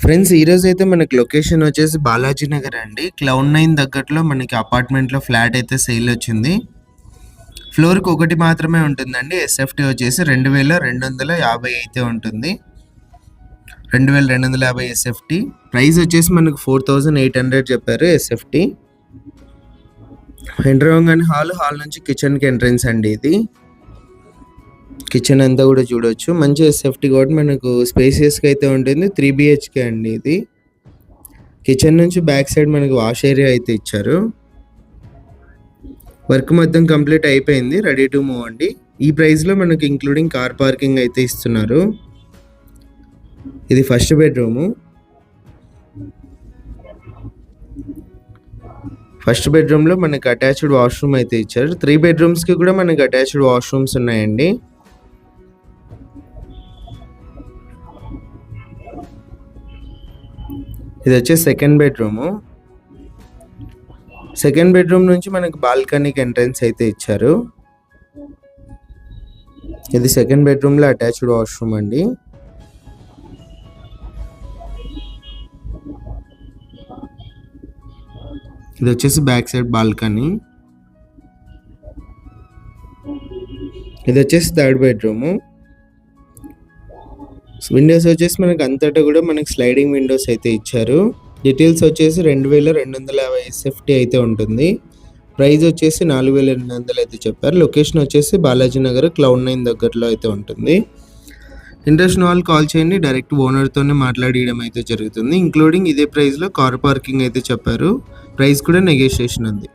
Friends ఈరోజు అయితే మనకి లొకేషన్ వచ్చేసి బాలాజీ నగర్ అండి. క్లౌడ్ నైన్ దగ్గరలో మనకి అపార్ట్మెంట్లో ఫ్లాట్ అయితే సేల్ వచ్చింది. ఫ్లోర్కి ఒకటి మాత్రమే ఉంటుందండి. ఎస్ఎఫ్టీ వచ్చేసి రెండు వేల రెండు వందల యాభై అయితే ఉంటుంది. రెండు వేల రెండు వందల యాభై ఎస్ఎఫ్టీ ప్రైస్ వచ్చేసి మనకు ఫోర్ థౌజండ్ ఎయిట్ హండ్రెడ్ చెప్పారు ఎస్ఎఫ్టీ ఎంటర్ అవ్వగానే హాల్ హాల్ నుంచి కిచెన్కి ఎంట్రన్స్ అండి ఇది. కిచెన్ అంతా కూడా చూడొచ్చు. మంచిగా సేఫ్టీ కాబట్టి మనకు స్పేసియస్గా అయితే ఉంటుంది. త్రీ బిహెచ్కే అండి ఇది. కిచెన్ నుంచి బ్యాక్ సైడ్ మనకి వాష్ ఏరియా అయితే ఇచ్చారు. వర్క్ మొత్తం కంప్లీట్ అయిపోయింది. రెడీ టు మూవ్ అండి. ఈ ప్రైస్లో మనకు ఇంక్లూడింగ్ కార్ పార్కింగ్ అయితే ఇస్తున్నారు. ఇది ఫస్ట్ బెడ్రూము ఫస్ట్ బెడ్రూమ్లో మనకి అటాచ్డ్ వాష్రూమ్ అయితే ఇచ్చారు. త్రీ బెడ్రూమ్స్కి కూడా మనకి అటాచ్డ్ వాష్రూమ్స్ ఉన్నాయండి. ఇది వచ్చేసి సెకండ్ బెడ్రూము సెకండ్ బెడ్రూమ్ నుంచి మనకి బాల్కనీకి ఎంట్రన్స్ అయితే ఇచ్చారు. ఇది సెకండ్ బెడ్రూమ్లో అటాచ్డ్ వాష్రూమ్ అండి. ఇది వచ్చేసి బ్యాక్ సైడ్ బాల్కనీ ఇది వచ్చేసి థర్డ్ బెడ్రూము విండోస్ వచ్చేసి మనకు అంతటా కూడా మనకి స్లైడింగ్ విండోస్ అయితే ఇచ్చారు. డీటెయిల్స్ వచ్చేసి రెండు వేల రెండు వందల యాభై ఎస్ఎఫ్టీ అయితే ఉంటుంది. ప్రైస్ వచ్చేసి నాలుగు వేల ఎనిమిది వందలు అయితే చెప్పారు. లొకేషన్ వచ్చేసి బాలాజీ నగర్ క్లౌడ్ నైన్ దగ్గరలో అయితే ఉంటుంది. ఇంట్రెస్ట్ వాళ్ళు కాల్ చేయండి. డైరెక్ట్ ఓనర్తోనే మాట్లాడియడం అయితే జరుగుతుంది. ఇంక్లూడింగ్ ఇదే ప్రైస్లో కార్ పార్కింగ్ అయితే చెప్పారు. ప్రైస్ కూడా నెగోషియేషన్ ఉంది.